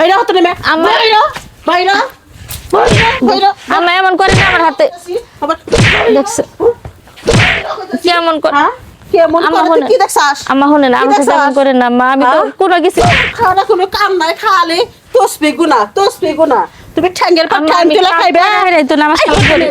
বাইরে হতো নেমে। আমার- বাইরে বাইরে বাইরে বাইরে। এমন করে না আমার হাতে। দেখছ। কেমন করে হ্যাঁ? কেমন করে? কি দেখছাস? আম্মা শুনে না আমার সাথে করে না মা আমি তো হ্যাঁ? কোনো কিছু খাওয়া কোনো কাম নাই খালি তসবি গুনা তসবি গুনা তুমি ঠ্যাঙ্গের পর ঠ্যাং আমি খাইবে। নাই তো নামাজ করি।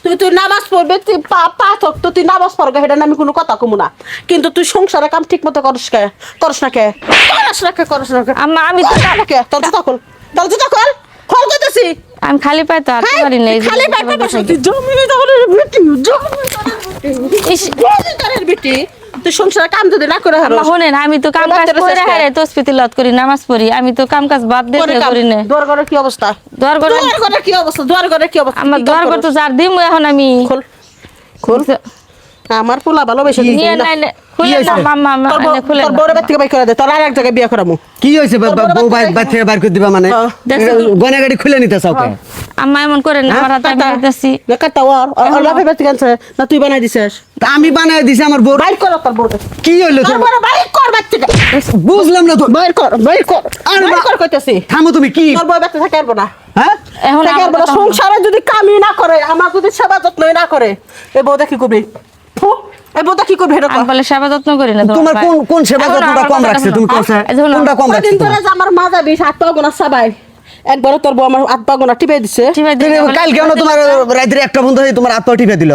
Energy। তুই নামাজ পড়বে তুই পা থক তো তুই নামাজ পড়বে সেটা আমি কোনো কথা কমু না কিন্তু তুই সংসারের কাম ঠিক মতো করস কে করস না কে করস না কে করস না কে আম্মা আমি তো না কে তোর জুতা খোল তোর জুতা খোল খোল কইতেছি আমি খালি পাই তো আর হ্যাঁ, পারি না খালি জন্য তো জমি জমি জমি ইস, দখলের বেটি তুই সংসারের কাম যদি না করে আম্মা শুনেন আমি তো কাম কাজ করে হারে তসপিতি লত করি নামাজ পড়ি আমি তো কাম কাজ বাদ দিয়ে করে না। দোয়ার কি অবস্থা? দোয়ার ঘরে দোয়ার কি অবস্থা? দোয়ার ঘরের কি অবস্থা? আমার দোয়ার ঘর তো যার দিম এখন আমি খোল। খোল। আমার পোলা ভালোবেসে বউ- এনে খুলে তোর না। কি হয়েছে বউ থেকে করে। দিবা মানে? হ্যাঁ। গাড়ি খুলে নিতে চাও কে? আম্মা এমন করে না আমার হাতে দিতেছি। তুই বানাই দিছিস। আমি বানায় দিছি আমার বউ। বাইর কর তোর বউরে। কি হইল তোর? তোর বউরে বাইর কর বাড়ি থেকে। বুঝলাম না তো। বাইর কর বাইর কর। আর বাইর কর কইতেছি। থামো তুমি কি? তোর বউ বাড়িতে থাকে না। হ্যাঁ? এখন। সংসারে যদি কামই না করে আমার যদি সেবা যত্নই না করে এ বউটা দেখি করবি ফু, এই বউটা কি করবি? এটা বলে সেবা যত্ন করি না তোমার কোন কোন সেবা যত্নটা কম রাখছে? তুমি কোনটা এই যে শোনো, কোনটা কম রাখছে কদিন ধরে তোমার? যে আমার মাজা বিষ হাত পা গোনা সাবাই তোর বউ আমার হাত পা টিপে দিছে। কাল কেন তোমার রাত্রে একটা বন্ধু হয়ে তোমার আত্মা টিপে দিল।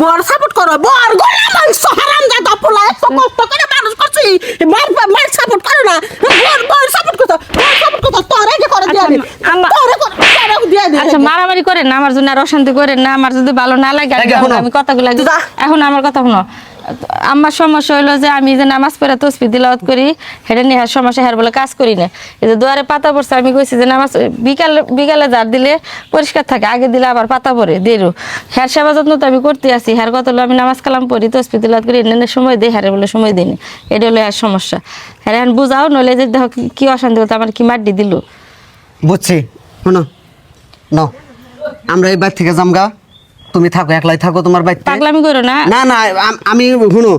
বর সাপোর্ট করো বর গোলা মাংস হারাম যা দপলা এত কষ্ট করে মানুষ করছি। মার মার সাপোর্ট করো না বর বর সাপোর্ট করো বর সাপোর্ট করো তোর আগে করে দিয়ে দিই আচ্ছা, আমা- তোরে করে তোরে দিয়ে দিই আচ্ছা মারামারি করেন না আমার জন্য আর অশান্তি করেন না আমার যদি ভালো না লাগে আমি কথাগুলো এখন আমার কথা শুনো। আমার সমস্যা হইল যে আমি যে নামাজ পড়ে তসবি দিলাওয়াত করি হেডে নিয়ে সমস্যা হের বলে কাজ করি না। এই যে দুয়ারে পাতা পড়ছে আমি কইছি যে নামাজ বিকালে বিকালে যার দিলে পরিষ্কার থাকে আগে দিলে আবার পাতা পড়ে দেরু। হ্যার সেবা যত্ন তো আমি করতে আছি হ্যার কত হলো আমি নামাজ কালাম পড়ি তসবি দিলাওয়াত করি এনে সময় দেই হ্যারে বলে সময় দিই না। এটা হলো হ্যার সমস্যা। হ্যাঁ এখন বুঝাও নইলে যে দেখো কি- কি অশান্তি হতো আমার কি মাটি দিল? বুঝছি শোনো। ন। আমরা এই বাড়ি থেকে জামগা তুমি থাকো একলাই থাকো তোমার বাড়িতে। পাগলামি করো না। না না আমি শুনো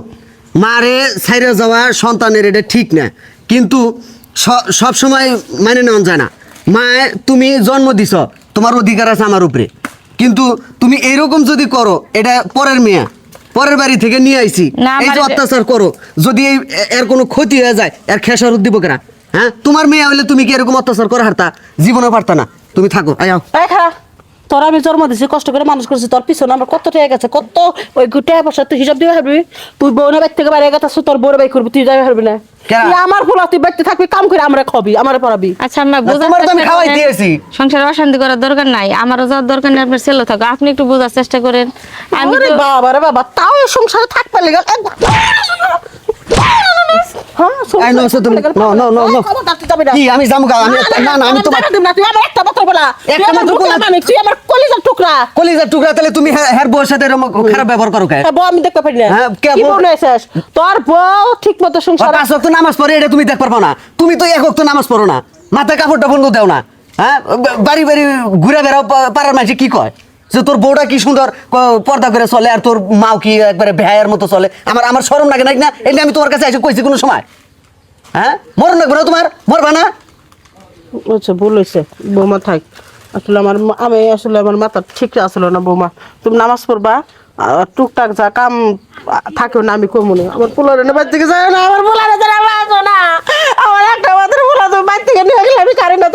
মারে সাইরে যাওয়া সন্তানের এটা ঠিক না। কিন্তু সব সময় মানে নেওয়া যায় না। মা তুমি জন্ম দিছ তোমার অধিকার আছে আমার উপরে। কিন্তু তুমি এইরকম যদি করো এটা পরের মেয়ে। পরের বাড়ি থেকে নিয়ে আইছি। এই যে অত্যাচার করো যদি এর কোনো ক্ষতি হয়ে যায় এর খেসারত দিব কেনা হ্যাঁ? তোমার মেয়ে হইলে তুমি কি এরকম অত্যাচার করে হারতা? জীবনে পারতা না। তুমি থাকো আয়াও খা তোর আমি জন্ম দিছি কষ্ট করে মানুষ করছি তোর পিছনে আমার কত টাকা গেছে কত ওই টাকা পয়সা তুই হিসাব দিতে পারবি? তুই বউনের বাড়ি থেকে বাইরে গেছে তোর বউরে বাই করবি তুই যাবে পারবি না। তুই আমার ফুলা তুই বাড়িতে থাকবি কাম করে আমরা খাবি আমার পড়াবি। আচ্ছা আমরা বোঝার আমি চেষ্টা খাওয়াই দিয়েছি। সংসারে অশান্তি করার দরকার নাই আমারও যাওয়ার দরকার নেই আপনার ছেলে থাকো আপনি একটু বোঝার চেষ্টা করেন। আমি বাবা রে বাবা তাও সংসারে থাকতে লেগে সে তুমি- নাও, নাও, নাও, নাও। কি আমি যাব গা, আমি না না আমি তোমার তুই আমার একটা কথা বলা। একটা মাত্র বলা- মানিক, তুই আমার কলিজার টুকরা। কলিজার টুকরা তাহলে তুমি বউর সাথে এরকম খারাপ ব্যবহার করো কে? বউ আমি দেখতে পারি না। হ্যাঁ, কে বউ? বউ নিয়ে তোর বউ ঠিক সংসার পাঁচ ওয়াক্ত নামাজ পড়ে এটা তুমি দেখ পারব না। তুমি তো এক ওয়াক্ত নামাজ পড়ো না। মাথায় কাপড়টা বন্ধ দেও না। হ্যাঁ বাড়ি বাড়ি ঘুরে বেড়াও পাড়ার মাঝে কি কয়? যে তোর বউটা কি সুন্দর পর্দা করে চলে আর তোর মাও কি একবারে ভ্যায়ের মতো চলে? আমার আমার শরম লাগে নাকি না? এটা আমি তোমার কাছে এসে কইছি কোনো সময়। হ্যাঁ? মরণ লাগবে না তোমার? মরবা না? আচ্ছা বলেছে বৌমা থাক। আসলে আমার আমি আসলে আমার মাথা ঠিক আসলো না, বৌমা। তুমি নামাজ পড়বা টুকটাক যা কাম থাকেও না, আমি কমুনি আমার পোলারে না বাড়ি থেকে যায় না, আমার পোলারে না আমার একটা মাত্র পোলা তুমি বাড়ি থেকে নিয়ে গেলে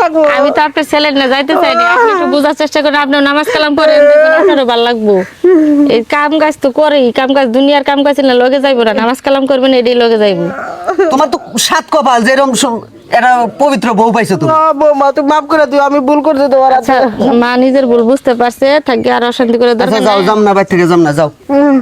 থাকব আমি তো আপনার ছেলে না যাইতে চাই না আপনি একটু বোঝার চেষ্টা করেন আপনি নামাজ কালাম করেন দেখবেন আপনারও ভালো লাগবো। এই কাম কাজ তো করেই কাম কাজ দুনিয়ার কাম কাজ না লগে যাইবো না নামাজ কালাম করবেন এটাই লগে যাইবো। তোমার তো সাত কপাল যেরকম এটা পবিত্র বউ পাইছো তুমি। না, বৌমা তুমি মাফ করে দিও আমি ভুল করছি তোমার আচ্ছা মা নিজের ভুল বুঝতে পারছে থাকি আর অশান্তি করে আচ্ছা দরকার যাও। যাম না বাড়ি থেকে যাম না যাও। হুম।